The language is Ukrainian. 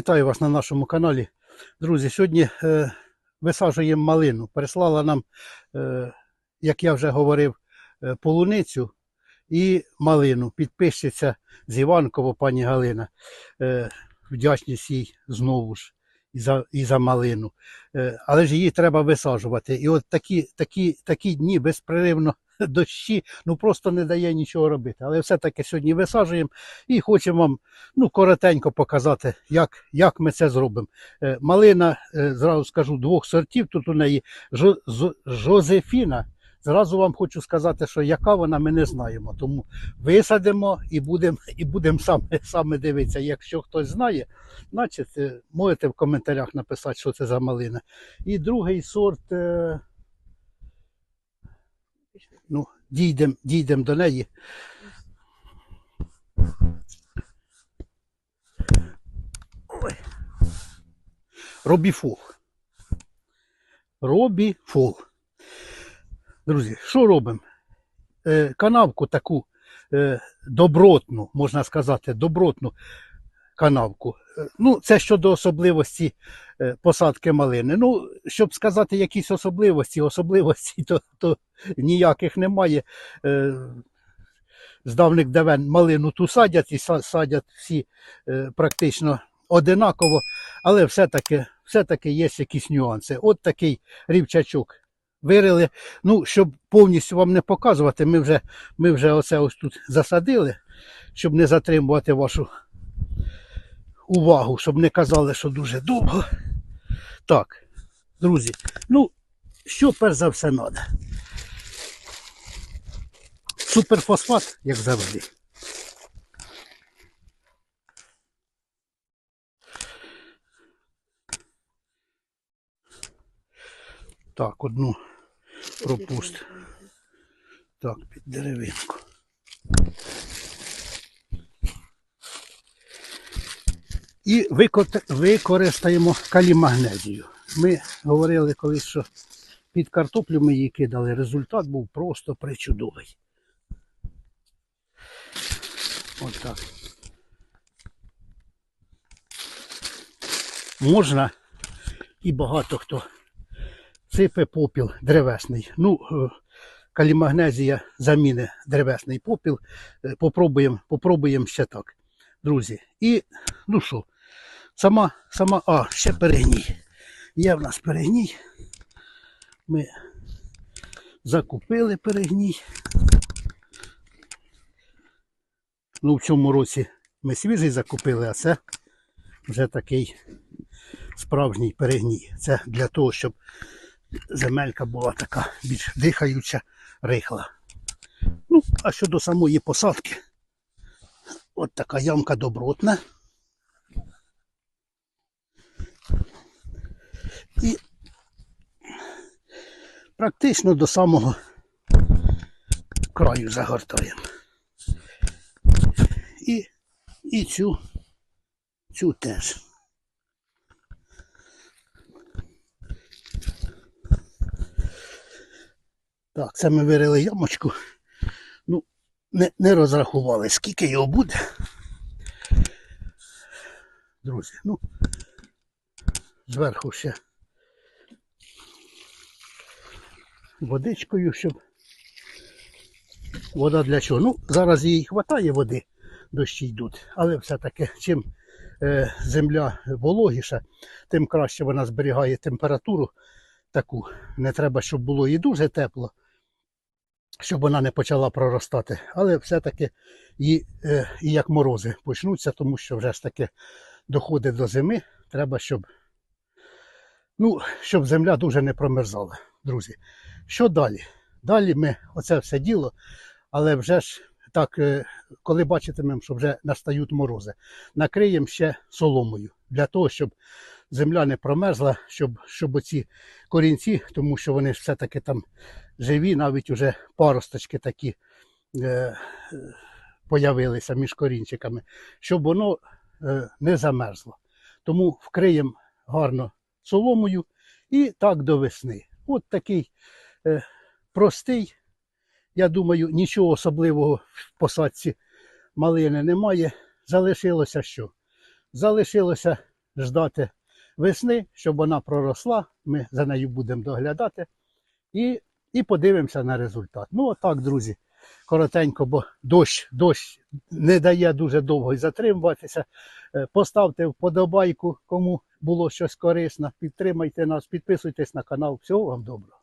Вітаю вас на нашому каналі. Друзі, сьогодні е, висаджуємо малину. Переслала нам, е, як я вже говорив, е, полуницю і малину. Підписчиця з Іванкова, пані Галина. Е, вдячність їй знову ж і за, і за малину. Е, але ж її треба висаджувати. І от такі, такі, такі дні безпреривно дощі, ну просто не дає нічого робити. Але все-таки сьогодні висаджуємо і хочемо вам ну, коротенько показати, як, як ми це зробимо. Е, малина, е, зразу скажу, двох сортів. Тут у неї Жозефіна. Зразу вам хочу сказати, що яка вона, ми не знаємо. Тому висадимо і будемо і будем саме, саме дивитися. Якщо хтось знає, значить е, можете в коментарях написати, що це за малина. І другий сорт. Ну, дійдемо дійдем до неї. Ой. Робіфол. Робіфол. Друзі, що робимо? Е, канавку таку е, добротну, можна сказати, добротну канавку. Е, Ну, це щодо особливості е, посадки малини. Ну, щоб сказати якісь особливості, особливості то, то ніяких немає. Е, з давних давен малину ту садять і садять всі практично одинаково, але все-таки все-таки є якісь нюанси. От такий рівчачок вирили. Ну, щоб повністю вам не показувати, ми вже, ми вже оце ось тут засадили, щоб не затримувати вашу увагу, щоб не казали, що дуже довго. Так, друзі, ну, що перш за все треба? Суперфосфат, як завжди. Так, одну пропуст. Так, під деревинку. І використаємо калімагнезію. Ми говорили колись, що під картоплю ми її кидали. Результат був просто причудовий. От так. Можна і багато хто сипе попіл древесний. Ну, е, калімагнезія заміни древесний попіл. Е, Попробуємо, попробуємо ще так, друзі. І ну що, сама, сама, а, ще перегній. Є в нас перегній. Ми закупили перегній. Ну, в цьому році ми свіжий закупили, а це вже такий справжній перегній. Це для того, щоб земелька була така більш дихаюча, рихла. Ну, а щодо самої посадки, от така ямка добротна. І практично до самого краю загортаємо. І, і цю, цю теж. Так, це ми вирили ямочку. Ну, не, не розрахували, скільки його буде. Друзі, ну, зверху ще водичкою, щоб вода для чого? Ну, зараз їй вистачає води, дощі йдуть, але все-таки чим е, земля вологіша, тим краще вона зберігає температуру таку. Не треба, щоб було і дуже тепло, щоб вона не почала проростати. Але все-таки і, е, і як морози почнуться, тому що вже ж таки доходить до зими, треба, щоб, ну, щоб земля дуже не промерзала, друзі. Що далі? Далі ми оце все діло, але вже ж так, е, коли бачитимемо, що вже настають морози, накриємо ще соломою для того, щоб земля не промерзла, щоб, щоб оці корінці, тому що вони все-таки там живі, навіть уже паросточки такі е, е, появилися між корінчиками, щоб воно е, не замерзло. Тому вкриємо гарно соломою і так до весни. От такий простий, я думаю, нічого особливого в посадці малини немає. Залишилося що? Залишилося ждати весни, щоб вона проросла. Ми за нею будемо доглядати і, і подивимося на результат. Ну, отак, друзі, коротенько, бо дощ, дощ не дає дуже довго затримуватися. Е, Поставте вподобайку, кому було щось корисне, підтримайте нас, підписуйтесь на канал. Всього вам доброго.